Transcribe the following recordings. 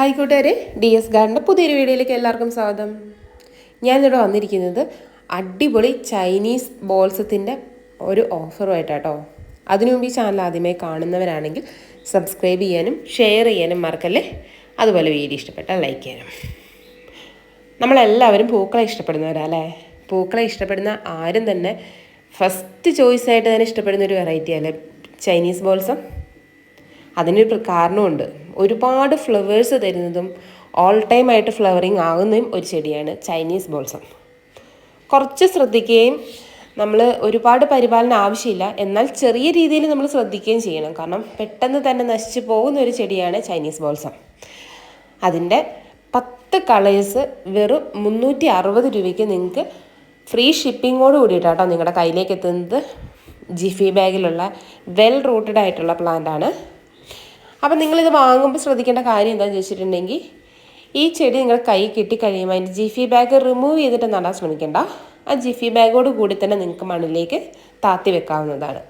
Hi കൂട്ടുകാരെ D S ഗാർഡിന്റെ പുതിയൊരു വീഡിയോയിലേക്ക് എല്ലാവർക്കും സ്വാഗതം. ഞാനിവിടെ വന്നിരിക്കുന്നത് അടിപൊളി ചൈനീസ് ബോൾസത്തിന്റെ ഒരു ഓഫറുമായിട്ടാട്ടോ. അതിനു മുമ്പ് ഈ ചാനൽ ആദ്യമായി കാണുന്നവരാണെങ്കിൽ സബ്സ്ക്രൈബ് ചെയ്യാനും ഷെയർ ചെയ്യാനും മറക്കല്ലേ? അതുപോലെ വീഡിയോ ഇഷ്ടപ്പെട്ടാൽ ലൈക്ക് ചെയ്യാനും. നമ്മളെല്ലാവരും പൂക്കളെ ഇഷ്ടപ്പെടുന്നവരല്ലേ? പൂക്കളെ ഇഷ്ടപ്പെടുന്ന ആരും തന്നെ ഫസ്റ്റ് ചോയ്സായിട്ട് തന്നെ ഇഷ്ടപ്പെടുന്ന ഒരു വെറൈറ്റിയല്ലേ ചൈനീസ് ബോൾസം. അതിനൊരു കാരണമുണ്ട്. ഒരുപാട് ഫ്ലവേഴ്സ് തരുന്നതും ഓൾ ടൈം ആയിട്ട് ഫ്ലവറിങ് ആകുന്നതും ഒരു ചെടിയാണ് ചൈനീസ് ബോൾസം കുറച്ച് ശ്രദ്ധിക്കുകയും നമ്മൾ ഒരുപാട് പരിപാലനം ആവശ്യമില്ല. എന്നാൽ ചെറിയ രീതിയിൽ നമ്മൾ ശ്രദ്ധിക്കുകയും ചെയ്യണം. കാരണം പെട്ടെന്ന് തന്നെ നശിച്ചു പോകുന്ന ഒരു ചെടിയാണ് ചൈനീസ് ബോൾസം അതിന്റെ പത്ത് കളേഴ്സ് വെറും മുന്നൂറ്റി അറുപത് രൂപയ്ക്ക് നിങ്ങൾക്ക് ഫ്രീ ഷിപ്പിങ്ങോട് കൂടിയിട്ടാട്ടോ നിങ്ങളുടെ കയ്യിലേക്ക് എത്തുന്നത്. ജിഫി ബാഗിലുള്ള വെൽ റൂട്ടഡ് ആയിട്ടുള്ള പ്ലാന്റ് ആണ്. അപ്പം നിങ്ങളിത് വാങ്ങുമ്പോൾ ശ്രദ്ധിക്കേണ്ട കാര്യം എന്താണെന്ന് ചോദിച്ചിട്ടുണ്ടെങ്കിൽ ഈ ചെടി നിങ്ങൾ കൈ കിട്ടിക്കഴിയുമ്പോൾ അതിന്റെ ജിഫി ബാഗ് റിമൂവ് ചെയ്തിട്ട് നടാൻ ശ്രമിക്കേണ്ട. ആ ജിഫി ബാഗോട് കൂടി തന്നെ നിങ്ങൾക്ക് മണ്ണിലേക്ക് താത്തി വെക്കാവുന്നതാണ്.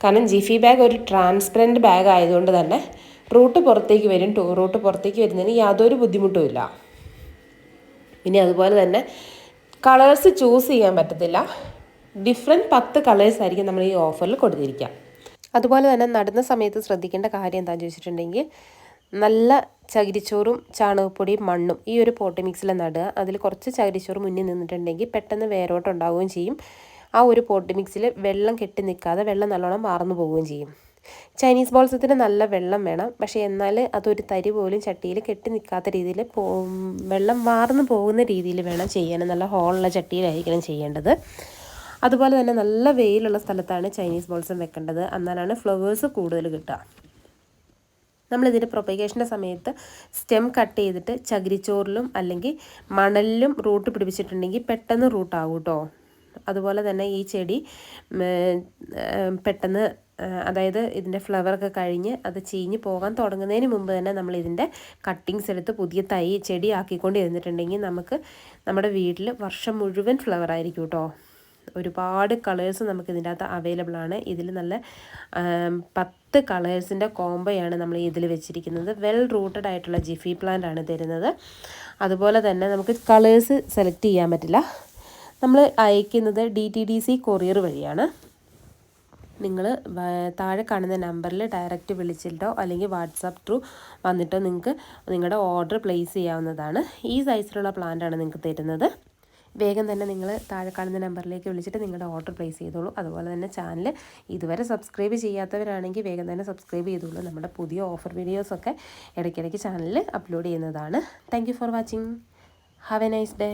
കാരണം ജിഫി ബാഗ് ഒരു ട്രാൻസ്പെറന്റ് ബാഗ് ആയതുകൊണ്ട് തന്നെ റൂട്ട് പുറത്തേക്ക് വരും ടൂ റൂട്ട് പുറത്തേക്ക് വരുന്നതിന് യാതൊരു ബുദ്ധിമുട്ടുമില്ല ഇനി അതുപോലെ തന്നെ കളേഴ്സ് ചൂസ് ചെയ്യാൻ പറ്റത്തില്ല. ഡിഫറെന്റ് പത്ത് കളേഴ്സ് ആയിരിക്കും നമ്മൾ ഈ ഓഫറിൽ കൊടുത്തിരിക്കുക. അതുപോലെ തന്നെ നടുന്ന സമയത്ത് ശ്രദ്ധിക്കേണ്ട കാര്യം എന്താണെന്ന് ചോദിച്ചിട്ടുണ്ടെങ്കിൽ നല്ല ചകിരിച്ചോറും ചാണകപ്പൊടിയും മണ്ണും ഈ ഒരു പോട്ട് മിക്സിൽ നടുക. അതിൽ കുറച്ച് ചകിരിച്ചോറ് മുന്നിൽ നിന്നിട്ടുണ്ടെങ്കിൽ പെട്ടെന്ന് വേരോട്ടം ഉണ്ടാവുകയും ചെയ്യും. ആ ഒരു പോട്ട് മിക്സിൽ വെള്ളം കെട്ടി നിൽക്കാതെ വെള്ളം നല്ലോണം വാർന്നു പോവുകയും ചെയ്യും. ചൈനീസ് ബോൾസത്തിന് നല്ല വെള്ളം വേണം. പക്ഷേ എന്നാൽ അതൊരു തരി പോലും ചട്ടിയിൽ കെട്ടി നിൽക്കാത്ത രീതിയിൽ വെള്ളം വാർന്നു പോകുന്ന രീതിയിൽ വേണം ചെയ്യാൻ. നല്ല ഹോളുള്ള ചട്ടിയിലായിരിക്കണം ചെയ്യേണ്ടത്. അതുപോലെ തന്നെ നല്ല വെയിലുള്ള സ്ഥലത്താണ് ചൈനീസ് ബോൾസം വെക്കേണ്ടത്. എന്നാലാണ് ഫ്ലവേഴ്സ് കൂടുതൽ കിട്ടുക. നമ്മളിതിന്റെ പ്രൊപ്പഗേഷന്റെ സമയത്ത് സ്റ്റെം കട്ട് ചെയ്തിട്ട് ചകിരിച്ചോറിലും അല്ലെങ്കിൽ മണലിലും റൂട്ട് പിടിപ്പിച്ചിട്ടുണ്ടെങ്കിൽ പെട്ടെന്ന് റൂട്ടാവും കേട്ടോ അതുപോലെ തന്നെ ഈ ചെടി പെട്ടെന്ന് അതായത് ഇതിന്റെ ഫ്ലവറൊക്കെ കഴിഞ്ഞ് അത് ചീഞ്ഞ് പോകാൻ തുടങ്ങുന്നതിന് മുമ്പ് തന്നെ നമ്മൾ ഇതിന്റെ കട്ടിങ്സ് എടുത്ത് പുതിയ തൈ ചെടി ആക്കിക്കൊണ്ട് ഇരുന്നിട്ടുണ്ടെങ്കിൽ നമുക്ക് നമ്മുടെ വീട്ടിൽ വർഷം മുഴുവൻ ഫ്ലവർ ആയിരിക്കും കേട്ടോ ഒരുപാട് കളേഴ്സ് നമുക്ക് ഇതിന്റെ അകത്ത് അവൈലബിൾ ആണ്. ഇതിൽ നല്ല പത്ത് കളേഴ്സിന്റെ കോംബോയാണ് നമ്മൾ ഇതിൽ വെച്ചിരിക്കുന്നത്. വെൽ റൂട്ടഡ് ആയിട്ടുള്ള ജിഫി പ്ലാന്റ് ആണ് തരുന്നത്. അതുപോലെ തന്നെ നമുക്ക് കളേഴ്സ് സെലക്ട് ചെയ്യാൻ പറ്റില്ല. നമ്മൾ അയക്കുന്നത് D T D C courier വഴിയാണ്. നിങ്ങൾ താഴെ കാണുന്ന നമ്പറിൽ ഡയറക്റ്റ് വിളിച്ചിട്ടോ അല്ലെങ്കിൽ വാട്സാപ്പ് ത്രൂ വന്നിട്ടോ നിങ്ങൾക്ക് നിങ്ങളുടെ ഓർഡർ പ്ലേസ് ചെയ്യാവുന്നതാണ്. ഈ സൈസിലുള്ള പ്ലാന്റ് ആണ് നിങ്ങൾക്ക് തരുന്നത്. വേഗം തന്നെ നിങ്ങൾ താഴെ കാണുന്ന നമ്പറിലേക്ക് വിളിച്ചിട്ട് നിങ്ങളുടെ ഓർഡർ പ്ലേസ് ചെയ്തോളൂ. അതുപോലെ തന്നെ ചാനൽ ഇതുവരെ സബ്സ്ക്രൈബ് ചെയ്യാത്തവരാണെങ്കിൽ വേഗം തന്നെ സബ്സ്ക്രൈബ് ചെയ്തോളൂ. നമ്മുടെ പുതിയ ഓഫർ വീഡിയോസൊക്കെ ഇടയ്ക്കിടയ്ക്ക് ചാനലിൽ അപ്ലോഡ് ചെയ്യുന്നതാണ്. Thank for watching have a nice day